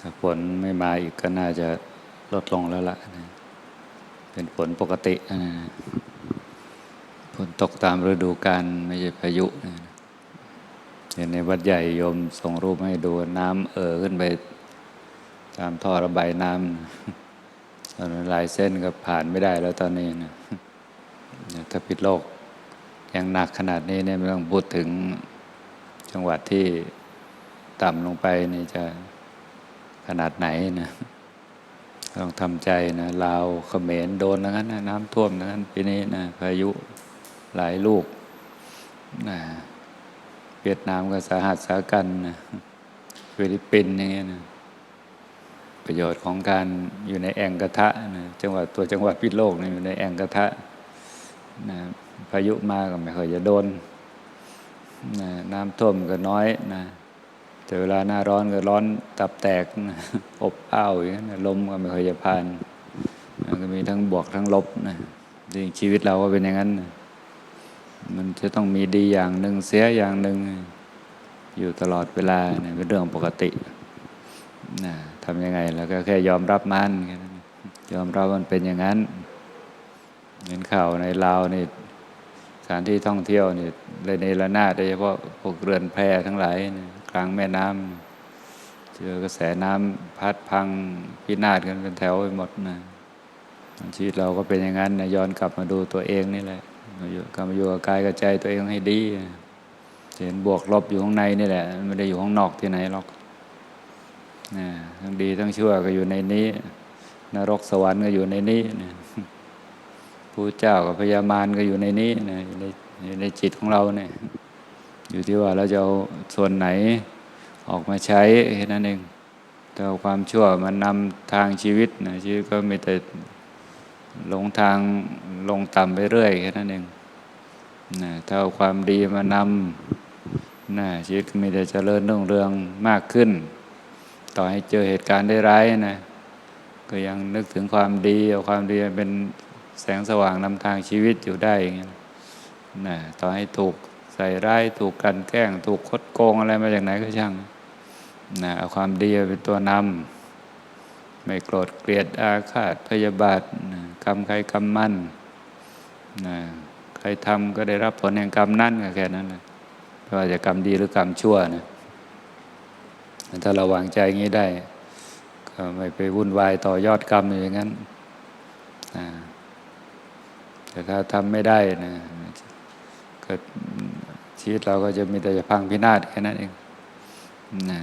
ถ้าฝนไม่มาอีกก็น่าจะลดลงแล้วล่ะนะเป็นฝนปกตินะฝนตกตามฤดูกาลไม่ใช่พายุนะเห็นในวัดใหญ่โยมส่งรูปให้ดูน้ำเอ่อขึ้นไป ตามท่อระบายน้ำตอนนั้นหลายเส้นก็ผ่านไม่ได้แล้วตอนนี้นะถ้าปิดโลกยังหนักขนาดนี้เนี่ยไม่ต้องพูดถึงจังหวัดที่ต่ำลงไปนี่จะ ขนาดไหนนะต้องทำใจนะลาวเขมรโดนงนั้นนะน้ำท่วมงนั้นปีนี้นะพายุหลายลูกนะเวียดนามก็สาหัสสากันนะฟิลิปปินส์อย่างเงี้ยนะประโยชน์ของการอยู่ในแองกระทะนะจังหวัดตัวจังหวัดพิษโลกนี่อยู่ในแองกระทะนะพายุมาก็ไม่เคยจะโดนนะน้ำท่วมก็น้อยนะ แต่เวลาหน้าร้อนก็ร้อนตับแตกนะอบอ้าวอย่างนั้นลมก็ไม่ค่อยจะผ่านมันก็มีทั้งบวกทั้งลบนะจริงชีวิตเราก็เป็นอย่างนั้น มันจะต้องมีดีอย่างหนึ่งเสียอย่างหนึ่งอยู่ตลอดเวลาเนี่ยเป็นเรื่องปกตินะทำยังไงแล้วก็แค่ยอมรับมันยอมรับมันเป็นอย่างนั้นเห็นข่าวในลาวนี่สถานที่ท่องเที่ยวนี่เลยในระนาดโดยเฉพาะพวกเรือนแพทั้งหลายนี่ กลางแม่น้ำเจอกระแสน้ำพัดพังพินาศกันเป็นแถวไปหมดนะชีวิตเราก็เป็นอย่างนั้นนะย้อนกลับมาดูตัวเองนี่แหละมาอยู่กลับมาอยู่กับกายกับใจตัวเองให้ดีเห็นบวกลบอยู่ข้างในนี่แหละไม่ได้อยู่ข้างนอกที่ไหนหรอกนะทั้งดีทั้งชั่วก็อยู่ในนี้ นรกสวรรค์ก็อยู่ในนี้นะผู้เจ้ากับพญามารก็อยู่ในนี้นะอยู่ในอยู่ในจิตของเราเนี่ย อยู่ที่ว่าเราจะเอาส่วนไหนออกมาใช้แค่นั้นเองแต่เอาความชั่วมันนำทางชีวิตนะชีวิตก็มีแต่หลงทางลงต่ำไปเรื่อยแค่นั้นเองนะถ้าเอาความดีมานำนะชีวิตมีแต่เจริญรุ่งเรืองมากขึ้น ต่อให้เจอเหตุการณ์ได้ร้ายนะก็ยังนึกถึงความดีเอาความดีเป็นแสงสว่างนำทางชีวิตอยู่ได้อย่างเงี้นะต่อให้ถูก ใส่ร้ายถูกกันแกล้ง ถูกคดโกงอะไรมาจากไหนก็ช่างนะเอาความดีเป็นตัวนำไม่โกรธเกลียดอาฆาตพยาบาทกรรมใครกรรมมั่นนะใครทำก็ได้รับผลแห่งกรรมนั่นก็แค่นั้นแหละไม่ว่าจะกรรมดีหรือกรรมชั่วนะถ้าเราวางใจงี้ได้ ก็ไม่ไปวุ่นวายต่อยอดกรรมอย่างนั้นนะแต่ถ้าทำไม่ได้นะก็ ชีวิตเราก็จะมีแต่จะพังพินาศแค่นั้นเองนะ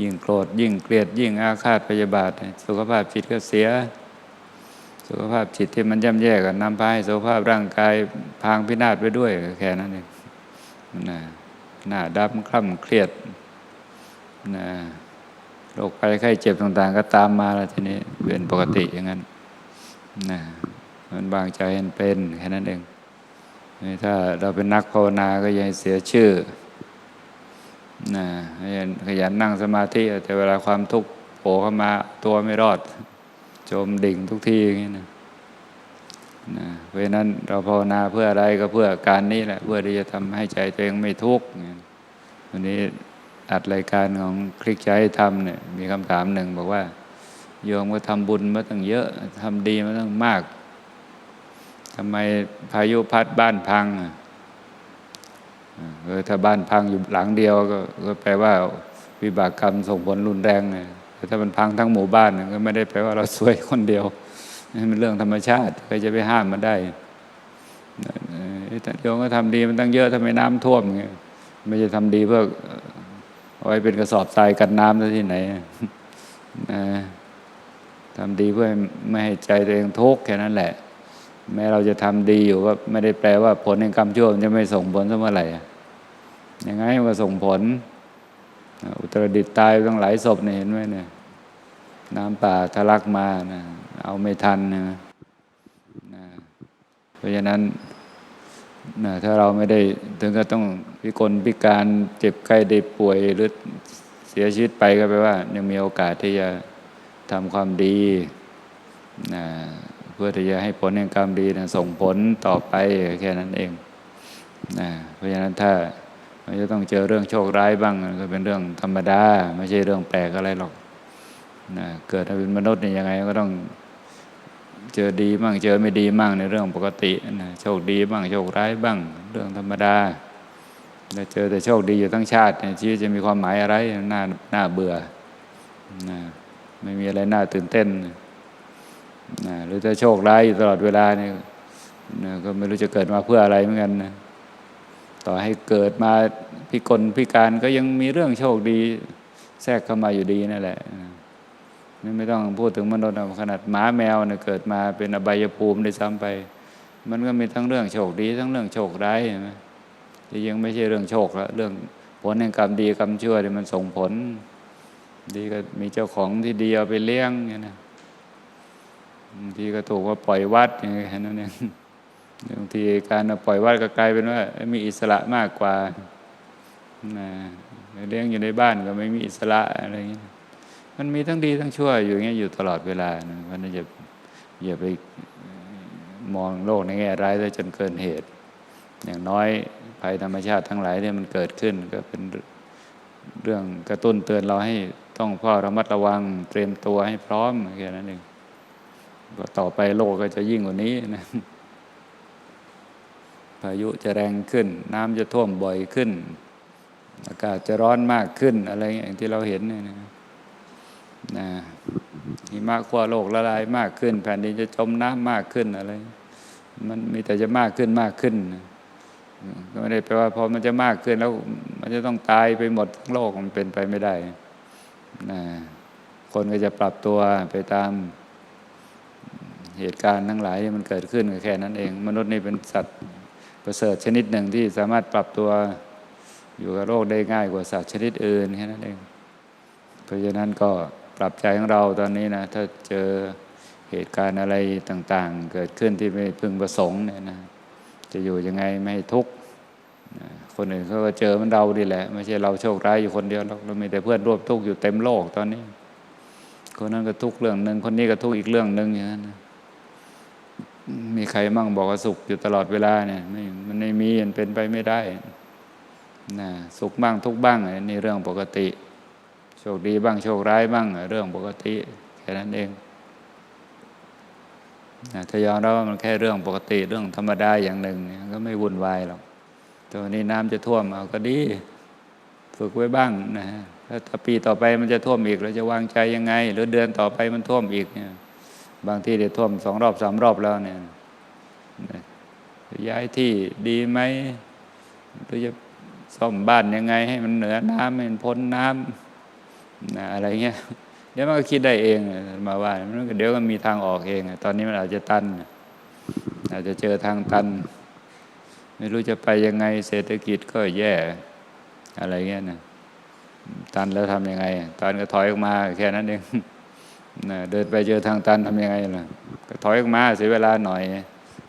ยิ่งโกรธยิ่งเกลียดยิ่งอาฆาตพยาบาท สุขภาพจิตก็เสีย สุขภาพจิตที่มันย่ำแย่ก็นำพาให้สุขภาพร่างกายพังพินาศไปด้วยแค่นั้นเองนะหน้าดำคล่ำเครียดนะโรคภัยไข้เจ็บต่าง ๆ ก็ตามมาแล้วทีนี้เป็นปกติอย่างนั้นนะมันบางใจเห็นเป็นแค่นั้นเอง ถ้าเราเป็นนักภาวนาก็ยังเสียชื่อนะขยันนั่งสมาธิแต่เวลาความทุกข์โผล่เข้ามาตัวไม่รอด จมดิ่งทุกทีอย่างนี้นะนะเพราะนั้นเราภาวนาเพื่ออะไรก็เพื่อการนี้แหละ เพื่อที่จะทำให้ใจตัวเองไม่ทุกข์วันนี้อัดรายการของคลิกใจทำเนี่ยมีคำถามหนึ่งบอกว่า โยมก็ทำบุญมาตั้งเยอะทำดีมาตั้งมาก ทำไมพายุพัดบ้านพังเออถ้าบ้านพังอยู่หลังเดียวก็กแปลว่าวิบากกรรมส่งผลรุนแรงเลยแต่ถ้ามันพังทั้งหมู่บ้านก็ไม่ได้แปลว่าเราสวยคนเดียวนี่มันเรื่องธรรมชาติใครจะไปห้ามมันได้แต่โยมก็ทำดีมันตั้งเยอะทำไมน้ำท่วมเงี้ยไม่จะทำดีเพื่อเอาไว้เป็นกระสอบทรายกันน้ำที่ไหนทำดีเพื่อไม่ให้ใจตัวเองทุกข์แค่นั้นแหละ แม้เราจะทำดีอยู่ก็ไม่ได้แปลว่าผลแห่งกรรมชั่วมันจะไม่ส่งผลเสมอไหร่ยังไงมันส่งผล อุตรดิตตายต้งหลายศพเนี่ยเห็นไหมเนี่ย น้ำป่าทะลักมานะเอาไม่ทันนะนะเพราะฉะนั้นนะถ้าเราไม่ได้ถึงก็ต้องพิกลพิการเจ็บไข้ได้ป่วยหรือเสียชีวิตไปก็แปลว่า ยังมีโอกาสที่จะทำความดีนะ เพื่อที่จะให้ผลแห่งกรรมดีนะส่งผลต่อไปแค่นั้นเองนะเพราะฉะนั้นถ้ามันจะต้องเจอเรื่องโชคร้ายบ้างก็เป็นเรื่องธรรมดา ไม่ใช่เรื่องแปลกอะไรหรอกนะเกิดมาเป็นมนุษย์เนี่ยยังไงก็ต้องเจอดีบ้างเจอไม่ดีบ้างในเรื่องปกตินะโชคดีบ้างโชคร้ายบ้าง เรื่องธรรมดาถ้าเจอแต่โชคดีอยู่ทั้งชาติชีวิตจะมีความหมายอะไรน่าน่าเบื่อนะไม่มีอะไรน่าตื่นเต้นนะ หรือถ้าโชคร้ายอยู่ตลอดเวลาเนี่ยก็ไม่รู้จะเกิดมาเพื่ออะไรเหมือนกันนะต่อให้เกิดมาพิกลพิการก็ยังมีเรื่องโชคดี แทรกเข้ามาอยู่ดีนั่นแหละนี่ไม่ต้องพูดถึงมนุษย์ขนาดหมาแมวเนี่ยเกิดมาเป็นอบายภูมิได้ซ้ำไป มันก็มีทั้งเรื่องโชคดีทั้งเรื่องโชคร้ายใช่ไหมที่ยังไม่ใช่เรื่องโชคละเรื่องผลแห่งกรรมดีกรรมชั่วที่มันส่งผล ดีก็มีเจ้าของที่ดีเอาไปเลี้ยงอย่างนี้ บางทีก็ถูกว่าปล่อยวัดอย่างนี้นั่นเองบางทีการปล่อยวัดก็กลายเป็นว่า มีอิสระมากกว่าเลี้ยงอยู่ในบ้านก็ไม่มีอิสระอะไรอย่างนี้มันมีทั้งดีทั้งชั่วอยู่เงี้ยอยู่ตลอดเวลานะเพราะนั้นอย่าอย่าไปมองโลกในแง่ร้ายได้จนเกินเหตุ อย่างน้อยภัยธรรมชาติทั้งหลายที่มันเกิดขึ้นก็เป็นเรื่องกระตุ้นเตือนเราให้ต้องเฝ้าระมัดระวังเตรียมตัวให้พร้อมแค่นั้นเอง ก็ต่อไปโลกก็จะยิ่งกว่านี้นะพายุจะแรงขึ้น น้ำจะท่วมบ่อยขึ้น อากาศจะร้อนมากขึ้น อะไรอย่างที่เราเห็นเนี่ยนะนะหิมะขั้วโลกละลายมากขึ้น แผ่นดินจะจมน้ำมากขึ้นอะไร มันมีแต่จะมากขึ้นมากขึ้นก็ไม่ได้แปลว่าพอมันจะมากขึ้นแล้ว มันจะต้องตายไปหมดทั้งโลกมันเป็นไปไม่ได้นะคนก็จะปรับตัวไปตาม เหตุการณ์ทั้งหลายที่มันเกิดขึ้นก็แค่นั้นเอง มนุษย์นี่เป็นสัตว์ประเสริฐชนิดหนึ่งที่สามารถปรับตัวอยู่กับโลกได้ง่ายกว่าสัตว์ชนิดอื่นแค่นั้นเอง เพราะฉะนั้นก็ปรับใจของเราตอนนี้นะถ้าเจอเหตุการณ์อะไรต่างๆ เกิดขึ้นที่ไม่พึงประสงค์เนี่ยนะจะอยู่ยังไงไม่ให้ทุกข์คนอื่นเขาก็เจอมันเราดีแหละ ไม่ใช่เราโชคร้ายอยู่คนเดียวเราเรามีแต่เพื่อนร่วมทุกข์อยู่เต็มโลกตอนนี้ คนนั้นก็ทุกข์เรื่องหนึ่งคนนี้ก็ทุกข์อีกเรื่องหนึ่งอย่างนั้น มีใครมั่งบอกว่าสุขอยู่ตลอดเวลาเนี่ยไม่มันไม่มีมันเป็นไปไม่ได้นะสุขบ้างทุกบ้างนี่เรื่องปกติ โชคดีบ้างโชคร้ายบ้างเรื่องปกติแค่นั้นเองนะถ้ายอมรับว่ามันแค่เรื่องปกติเรื่องธรรมดาอย่างหนึ่งก็ไม่วุ่นวายหรอกตัวนี้น้ำจะท่วมเอาก็ดี ฝึกไว้บ้างนะฮะถ้าปีต่อไปมันจะท่วมอีกเราจะวางใจยังไง หรือเดือนต่อไปมันท่วมอีกเนี่ย บางที่เดี๋ยวท่วมสองรอบสามรอบแล้วเนี่ยย้ายที่ดีไหมหรือจะซ่อมบ้านยังไง ให้มันเหนือน้ำให้มันพ้นน้ำนะอะไรเงี้ยเดี๋ยวมันก็คิดได้เองมาว่ามันเดี๋ยวก็มีทางออกเอง ตอนนี้มันอาจจะตัน อาจจะเจอทางตัน ไม่รู้จะไปยังไง เศรษฐกิจก็แย่อะไรเงี้ยนะตันแล้วทำยังไงตันก็ถอยออกมาแค่นั้นเอง นะเดินไปเจอทางตันทำยังไงล่ะก็ถอยออกมาเสียเวลาหน่อย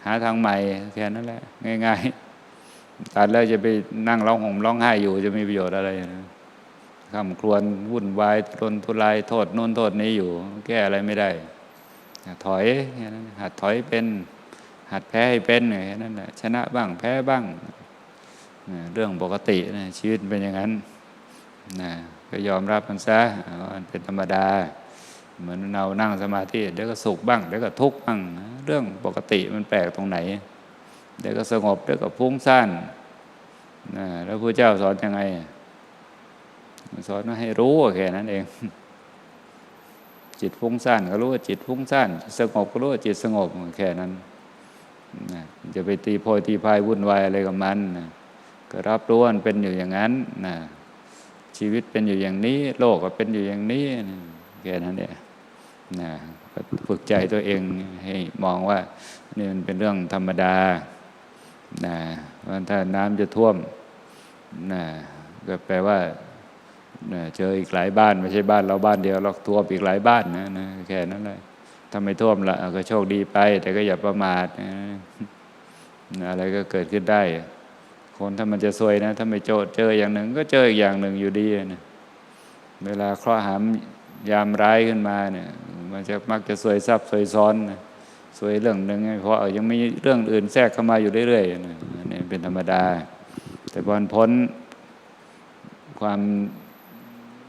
หาทางใหม่แค่นั้นแหละง่ายๆตันแล้วจะไปนั่งร้องห่มร้องไห้อยู่จะมีประโยชน์อะไรนะคำครวญวุ่นวายทนทุรายโทษโน่นโทษนี้อยู่ แก้อะไรไม่ได้ ถอยแค่นั้นหัดถอยเป็น หัดแพ้ให้เป็นแค่นั้นแหละชนะบ้างแพ้บ้างเรื่องปกตินะชีวิตเป็นอย่างนั้นนะก็ยอมรับมันซะมันเป็นธรรมดา เหมือนเรานั่งสมาธิเดี๋ยวก็สุขบ้างเดี๋ยวก็ทุกข์บ้างเรื่องปกติมันแปลกตรงไหน เดี๋ยวก็สงบเดี๋ยวก็ฟุ้งซ่านนะแล้วพระเจ้าสอนยังไง สอนว่าให้รู้แค่นั้นเอง จิตฟุ้งซ่านก็รู้ว่าจิตฟุ้งซ่านสงบก็รู้ว่าจิตสงบแค่นั้นนะจะไปตีโพยตีพายวุ่นวายอะไรกับมันนะก็รับรู้มันเป็นอยู่อย่างนั้นนะชีวิตเป็นอยู่อย่างนี้ โลกก็เป็นอยู่อย่างนี้นะแค่นั้นเอง นะฝึกใจตัวเองให้มองว่านี่มันเป็นเรื่องธรรมดานะว่าถ้าน้ำจะท่วมนะก็แปลว่าเจออีกหลายบ้าน ไม่ใช่บ้านเราบ้านเดียวเราท่วมอีกหลายบ้านนะนะแค่นั้นเลยถ้าไม่ท่วมละก็โชคดีไป แต่ก็อย่าประมาทนะอะไรก็เกิดขึ้นได้ คนถ้ามันจะซวยนะ ถ้าไม่โจดเจออย่างหนึ่ง ก็เจออีกอย่างหนึ่งอยู่ดีนะเวลาเคราะห์หามยามร้ายขึ้นมาเนี่ย มันจะมักจะซวยซับซวยซ้อนนะซวยเรื่องหนึ่งเพราะยังมีเรื่องอื่นแทรกเข้ามาอยู่เรื่อยๆนี่เป็นธรรมดา แต่บอพ้นความ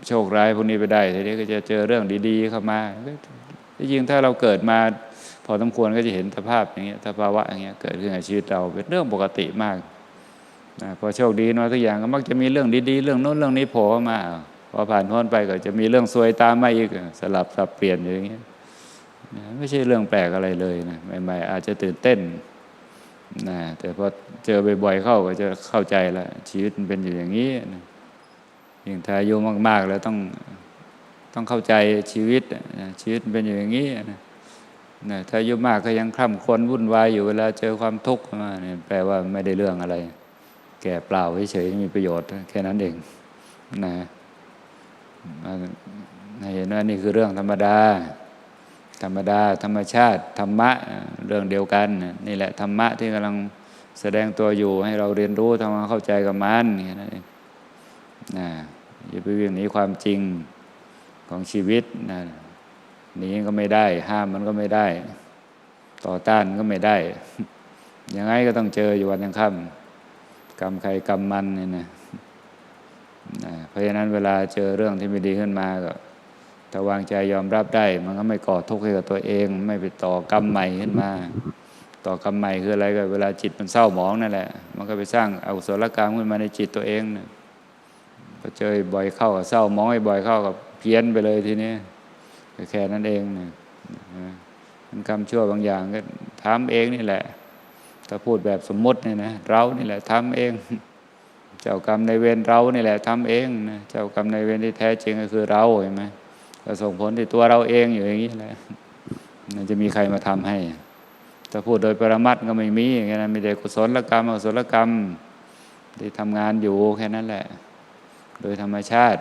โชคร้ายพวกนี้ไปได้ทีนี้ก็จะเจอเรื่องดี ๆ เข้ามาที่จริงถ้าเราเกิดมา พอสมควรก็จะเห็นสภาพอย่างเงี้ยสภาวะอย่างเงี้ยเกิดขึ้นในชีวิตเราเป็นเรื่องปกติมากนะพอโชคดีน้อยทุกอย่างก็มักจะมีเรื่องดีๆ เรื่องโน้นเรื่องนี้โผล่เข้ามา พอผ่านพ้นไปก็จะมีเรื่องซวยตามมาอีกสลับสับเปลี่ยนอย่างเงี้ยไม่ใช่เรื่องแปลกอะไรเลยนะใหม่ๆอาจจะตื่นเต้นนะแต่พอเจอบ่อยๆเข้าก็จะเข้าใจล้วชีวิตมันเป็นอยู่อย่างนี้นะยิ่งถ้าอายุมากๆ แล้วต้องต้องเข้าใจชีวิตนะชีวิตเป็นอยู่อย่างนี้นะนะถ้าอายุมากก็ยังคล่ำครวญวุ่นวายอยู่เวลาเจอความทุกข์มาเนี่ยแปลว่าไม่ได้เรื่องอะไร แก่เปล่าเฉยๆไม่มีประโยชน์แค่นั้นเองนะ เห็นว่านี่คือเรื่องธรรมดา ธรรมดา ธรรมชาติ ธรรมะเรื่องเดียวกัน นี่แหละธรรมะที่กำลังแสดงตัวอยู่ให้เราเรียนรู้ทำความเข้าใจกับมันนี่นั่นเองนะอย่าไปวิ่งหนีความจริงของชีวิตนะหนีก็ไม่ได้ ห้ามมันก็ไม่ได้ ต่อต้านก็ไม่ได้ ยังไงก็ต้องเจออยู่วันยังค่ำกรรมใครกรรมมันเนี่ยนะ ราะฉะนั้นเวลาเจอเรื่องที่ไม่ดีขึ้นมาก็ถ้าวางใจยอมรับได้ มันก็ไม่ก่อทุกข์ให้กับตัวเอง ไม่ไปต่อกรรมใหม่ขึ้นมา ต่อกรรมใหม่คืออะไรก็เวลาจิตมันเศร้าหมองนั่นแหละ มันก็ไปสร้างอกุศลกรรมขึ้นมาในจิตตัวเองนะพอเจอบ่อยเข้ากับเศร้าหมองบ่อยเข้ากับเพี้ยนไปเลยทีนี้แค่นั้นเองนะมันกรรมชั่วบางอย่างก็ทำเองนี่แหละถ้าพูดแบบสมมติเนี่ยนะเรานี่แหละทำเอง เจ้ากรรมในเวรเรานี่แหละทำเองนะเจ้ากรรมในเวรที่แท้จริงก็คือเราเห็นไหมก็ส่งผลที่ตัวเราเองอยู่อย่างนี้แหละมันจะมีใครมาทำให้ถ้าพูดโดยปรมัตถ์ก็ไม่มีอย่างนั้นมีแต่กุศลกรรมอกุศลกรรม ที่ทำงานอยู่แค่นั้นแหละ โดยธรรมชาติ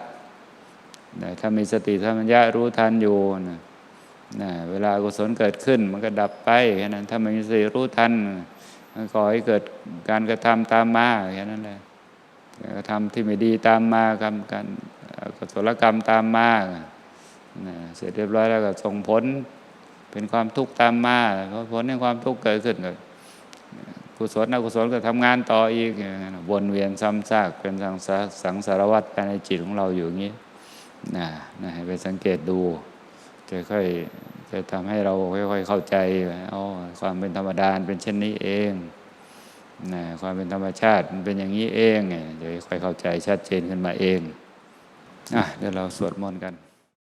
ถ้ามีสติธรรมัญญารู้ทันอยู่นะนะเวลากุศลเกิดขึ้นมันก็ดับไปแค่นั้นถ้าไม่มีสติรู้ทันมันก่อให้เกิดการกระทำตามมาแค่นั้นแหละ ทำที่ไม่ดีตามมากรรมการกุศลกรรมตามมาเสร็จเรียบร้อยแล้วก็ส่งผลเป็นความทุกข์ตามมาเพราะผลในความทุกข์เกิดขึ้นก็กุศลอกุศลก็ทำงานต่ออีกวนเวียนซ้ำซากเป็นสังสาสังสารวัฏภายในจิตของเราอยู่อย่างนี้นะนะให้ไปสังเกตดูจะค่อยจะทำให้เราค่อยๆเข้าใจอ๋อความเป็นธรรมดาเป็นเช่นนี้เอง นะความเป็นธรรมชาติมันเป็นอย่างนี้เองเดี๋ยวค่อยเข้าใจชัดเจนขึ้นมาเองอะเดี๋ยวเราสวดมนต์กัน